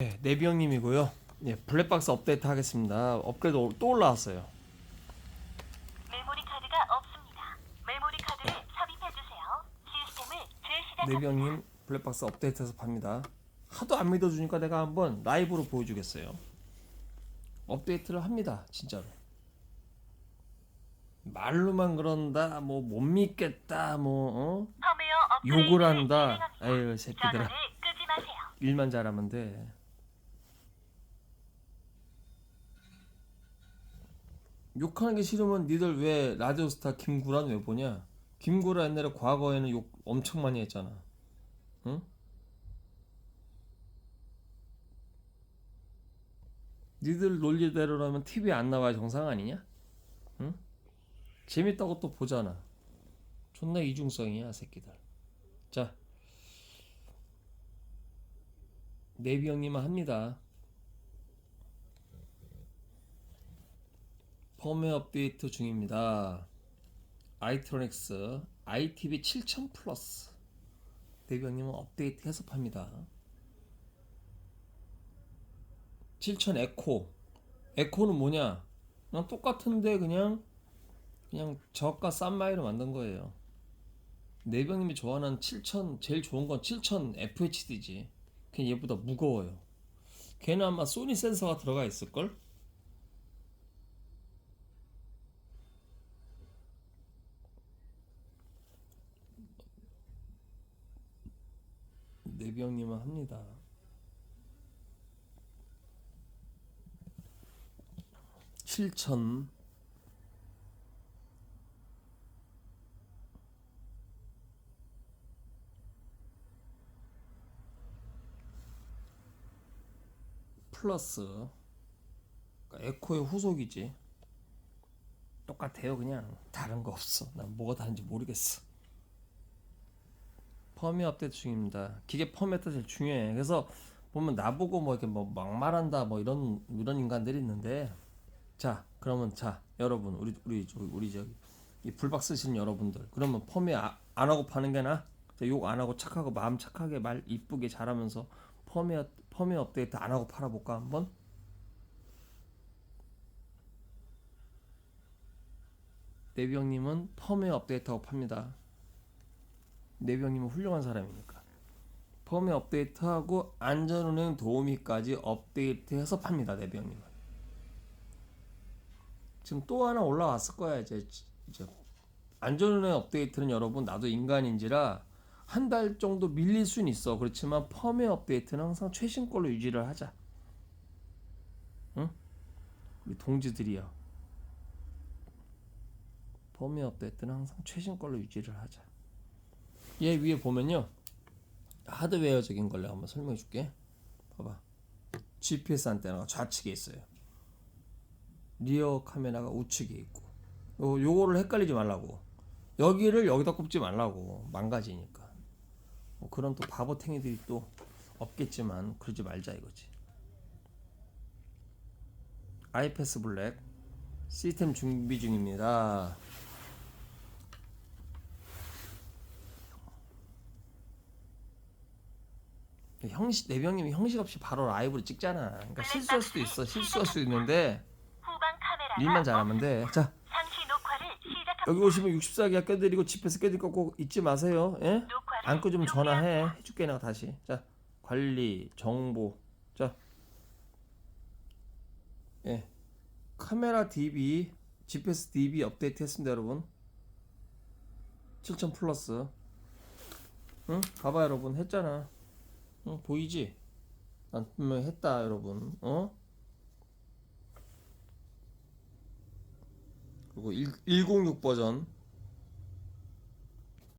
네, 내비형님이고요. 예, 블랙박스 업데이트 하겠습니다. 업그레이드 또 올라왔어요. 메모리 카드가 없습니다. 메모리 카드를 삽입해 주세요. 시스템을 재시작합니다. 내비형님 블랙박스 업데이트해서 팝니다. 하도 안 믿어주니까 내가 한번 라이브로 보여주겠어요. 업데이트를 합니다, 진짜로. 말로만 그런다, 뭐 못 믿겠다, 뭐 어? 업그레이드를 욕을 한다. 진행합니다. 아유 새끼들아. 전원을 끄지 마세요. 일만 잘하면 돼. 욕하는 게 싫으면 니들 왜 라디오스타 김구란 왜 보냐? 김구라 옛날에 과거에는 욕 엄청 많이 했잖아. 응? 니들 논리대로라면 TV에 안 나와야 정상 아니냐? 응? 재밌다고 또 보잖아. 존나 이중성이야, 새끼들. 자, 네비 형님은 합니다. 펌웨어 업데이트 중입니다. 아이트로닉스 ITV 7000 플러스 형님은 업데이트 해서 팝니다. 7000 에코 에코는 뭐냐? 그냥 똑같은데 그냥 그냥 저가 싼 마이로 만든 거예요. 형님이 좋아하는 7000 제일 좋은 건 7000 FHD지. 그냥 얘보다 무거워요. 걔는 아마 소니 센서가 들어가 있을 걸? 형님은 합니다. 실천. 플러스. 그러니까 에코의 후속이지. 똑같아요 그냥. 다른 거 없어. 난 뭐가 다른지 모르겠어 펌웨어 업데이트 중입니다 기계 펌웨어가 제일 중요해 그래서 보면 나보고 뭐 이렇게 뭐 막말한다 뭐 이런 이런 인간들이 있는데 자 그러면 자 여러분 우리 우리 저기 우리 저기 이 불박 쓰시는 여러분들 그러면 펌웨어 아- 안 하고 파는 게 나? 욕 안 하고 착하고 마음 착하게 말 이쁘게 잘하면서 펌웨어 펌웨어 업데이트 안 하고 팔아볼까 한번? 네비 형님은 펌웨어 업데이트하고 팝니다. 형님은 훌륭한 사람이니까. 펌웨어 업데이트하고 안전운행 도우미까지 업데이트해서 팝니다. 형님은. 지금 또 하나 올라왔을 거야 이제 이제 안전운행 업데이트는 여러분 나도 인간인지라 한 달 정도 밀릴 수는 있어. 그렇지만 펌웨어 업데이트는 항상 최신 걸로 유지를 하자. 응? 우리 동지들이요. 펌웨어 업데이트는 항상 최신 걸로 유지를 하자. 얘 위에 보면요. 하드웨어적인 걸 내가 한번 설명해 줄게. 봐봐. GPS 안테나가 좌측에 있어요. 리어 카메라가 우측에 있고. 요, 요거를 헷갈리지 말라고. 여기를 여기다 꼽지 말라고. 망가지니까. 뭐 그런 또 바보탱이들이 또 없겠지만 그러지 말자 이거지. 아이패스 블랙 시스템 준비 중입니다. 형식 내병님이 형식 없이 바로 라이브로 찍잖아. 그러니까 실수할 수도 있어. 실수할 수도 있는데 후방 카메라가 일만 잘하면 돼. 자 상시 녹화를 시작합니다. 여기 오시면 64기가 껴드리고 집에서 껴드릴 거 꼭 잊지 마세요. 예? 녹화를 안 끄주면 종료합니다. 전화해. 해줄게 내가 다시. 자 관리 정보. 자 예. 카메라 DB GPS DB 업데이트 했습니다 여러분. 7000 플러스. 응? 봐봐 여러분 했잖아. 응 보이지? 난 분명히 했다 여러분. 어? 그리고 1, 106 버전